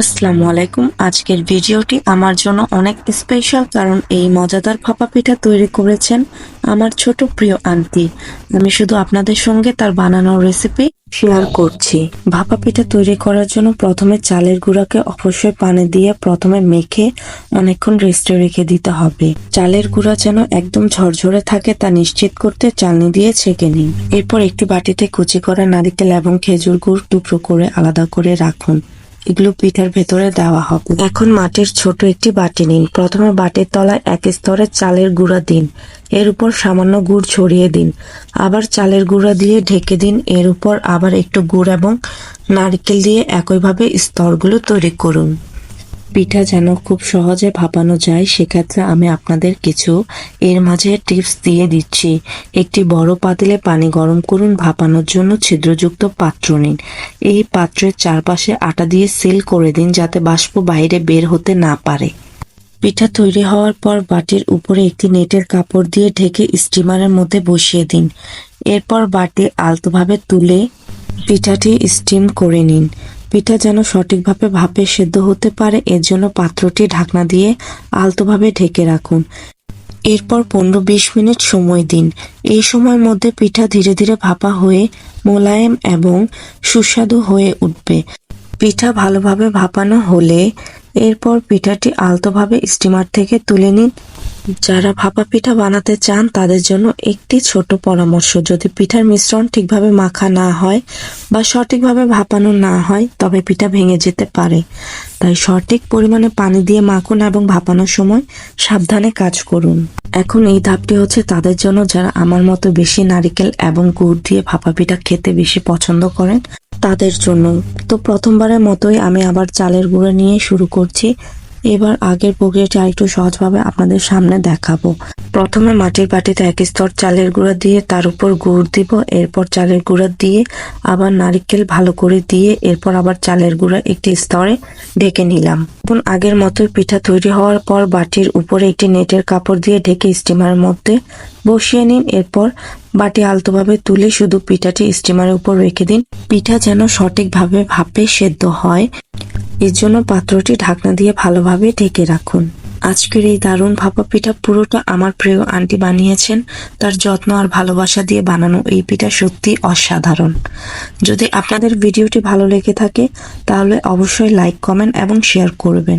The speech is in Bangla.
আসসালামু আলাইকুম। আজকের ভিডিওটি আমার জন্য অনেক স্পেশাল কারণ এই মজাদার ভাপা পিঠা তৈরি করেছেন আমার ছোট প্রিয় আন্টি। আমি শুধু আপনাদের সঙ্গে তার বানানোর রেসিপি শেয়ার করছি। ভাপা পিঠা তৈরি করার জন্য প্রথমে চালের গুঁড়াকে অবশ্যই পানি দিয়ে প্রথমে মেখে অনেকক্ষণ রেস্টে রেখে দিতে হবে। চালের গুঁড়া যেন একদম ঝরঝরে থাকে তা নিশ্চিত করতে চালনি দিয়ে ছেঁকে নিন। এরপর একটি বাটিতে কুচি করা নারিকেল এবং খেজুর গুড় টুকরো করে আলাদা করে রাখুন। এগুলো পিঠার ভেতরে দেওয়া হবে। এখন মাটির ছোট একটি বাটি নিন। প্রথমে বাটির তলায় এক স্তরে চালের গুঁড়া দিন। এর উপর সামান্য গুড় ছড়িয়ে দিন। আবার চালের গুঁড়া দিয়ে ঢেকে দিন। এর উপর আবার একটু গুড় এবং নারকেল দিয়ে একইভাবে স্তরগুলো তৈরি করুন। পিঠা যেন খুব সহজে ভাপানো যায়, সেক্ষেত্রে আমি আপনাদের কিছু এর মাঝে টিপস দিয়ে দিচ্ছি। একটি বড় পাতিলে পানি গরম করুন, ভাপানোর জন্য ছিদ্রযুক্ত পাত্র নিন। এই পাত্রের চারপাশে আটা দিয়ে সিল করে দিন, যাতে বাষ্প বাইরে বের হতে না পারে। পিঠা তৈরি হওয়ার পর বাটির উপরে একটি নেটের কাপড় দিয়ে ঢেকে স্টিমারের মধ্যে বসিয়ে দিন। এরপর বাটি আলতোভাবে তুলে পিঠাটি স্টিম করে নিন। পিঠা যেন সঠিকভাবে ভাপে সেদ্ধ হতে পারে, এর জন্য পাত্রটি ঢাকনা দিয়ে আলতোভাবে ঢেকে রাখুন। এরপর পনেরো বিশ মিনিট সময় দিন। এই সময়ের মধ্যে পিঠা ধীরে ধীরে ভাপা হয়ে মোলায়েম এবং সুস্বাদু হয়ে উঠবে। পিঠা ভালোভাবে ভাপানো হলে এরপর পিঠাটি আলতোভাবে স্টিমার থেকে তুলে নিন। যারা ভাপা পিঠা বানাতে চান, তাদের জন্য একটি ছোট পরামর্শ। যদি পিঠার মিশ্রণ ঠিকভাবে মাখা না হয় বা সঠিকভাবে ভাপানো না হয়, তবে পিঠা ভেঙে যেতে পারে। তাই সঠিক পরিমাণে পানি দিয়ে মাখুন এবং ভাপানোর সময় সাবধানে কাজ করুন। এখন এই ধাপটি হচ্ছে তাদের জন্য যারা আমার মতো বেশি নারিকেল এবং গুড় দিয়ে ভাপা পিঠা খেতে বেশি পছন্দ করেন, তাদের জন্য। তো প্রথমবারের মতোই আমি আবার চালের গুঁড়ো নিয়ে শুরু করছি। এবার আগের প্রক্রিয়াটি আরেকটু সহজভাবে আপনাদের সামনে দেখাবো। প্রথমে মাটির বাটিতে এক স্তর চালের গুঁড়া দিয়ে তার উপর গুড় দিব, এরপর চালের গুঁড়া দিয়ে আবার নারিকেল ভালো করে দিয়ে এরপর আবার চালের গুঁড়া একটি স্তরে ঢেকে নিলাম। এখন আগের মতোই পিঠা তৈরি হওয়ার পর বাটির উপরে একটি নেটের কাপড় দিয়ে ঢেকে স্টিমারের মধ্যে বসিয়ে নিন। এরপর বাটি আলতোভাবে তুলে শুধু পিঠাটি স্টিমারের উপর রেখে দিন। পিঠা যেন সঠিকভাবে ভাপে সেদ্ধ হয়। এর জন্য পাত্রটি ঢাকনা দিয়ে ভালোভাবে ঢেকে রাখুন। আজকের এই দারুণ ভাপা পিঠা পুরোটা আমার প্রিয় আন্টি বানিয়েছেন। তার যত্ন আর ভালোবাসা দিয়ে বানানো এই পিঠা সত্যি অসাধারণ। যদি আপনাদের ভিডিওটি ভালো লেগে থাকে, তাহলে অবশ্যই লাইক কমেন্ট এবং শেয়ার করবেন।